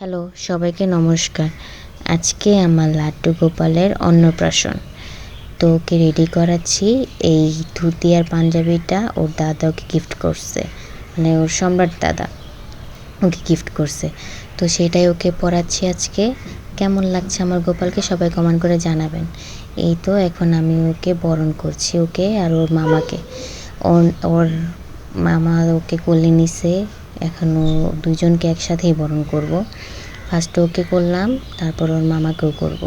Hello, সবাইকে নমস্কার। আজকে আমার লাড্ডু গোপালের অন্নপ্রাশন। তো ওকে রেডি করাচ্ছি এই ধুতি আর পাঞ্জাবিটা ওর দাদা ওকে গিফট করছে। মানে ওর সম্রাট দাদা ওকে গিফট করছে। তো সেটাই ওকে পরাচ্ছি আজকে। কেমন লাগছে আমার গোপালকে সবাই কমেন্ট করে জানাবেন। এই তো এখন আমি ওকে বরণ করছি ওকে আর ওর মামাকে। ওর ওর মামা ওকে কোলে নিছে। এখন ও দুজনকে একসাথেই বরণ করব। ফার্স্ট ওকে করলাম, তারপর ওর মামাকেও করব।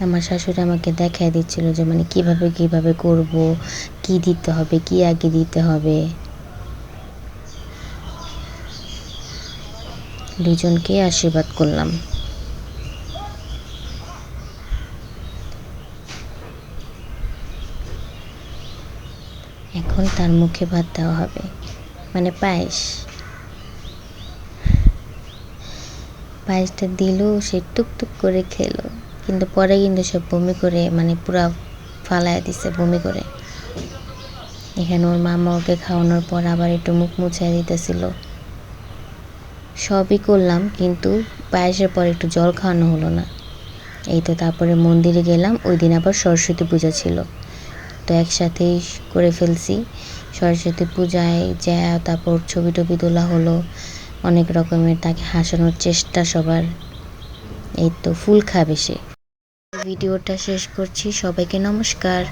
আমার শাশুড়ি আমাকে দেখাই দিচ্ছিল যে মানে কীভাবে কীভাবে করব, কি দিতে হবে, কি আগে দিতে হবে। দুজনকে আশীর্বাদ করলাম। এখন তার মুখে ভাত দেওয়া হবে। মানে পায়েস। পায়েসটা দিল, সে টুকটুক করে খেলো। কিন্তু পরে কিন্তু সব বমি করে মানে পুরা ফালায় দিছে বমি করে। এখানে ওর মামা ওকে খাওয়ানোর পর আবার একটু মুখ মুছাই দিতেছিল। সবই করলাম, কিন্তু পায়েসের পর একটু জল খাওয়ানো হলো না। এই তো তারপরে মন্দিরে গেলাম, ওই দিন আবার সরস্বতী পূজা ছিল। তো একসাথেই করে ফেলছি। সরস্বতী পূজায় যা তারপর ছবি টবি তোলা হলো। অনেক রকমের তাকে হাসানোর চেষ্টা সবার। এই তো ফুল খাবে সে। ভিডিওটা শেষ করছি। সবাইকে নমস্কার।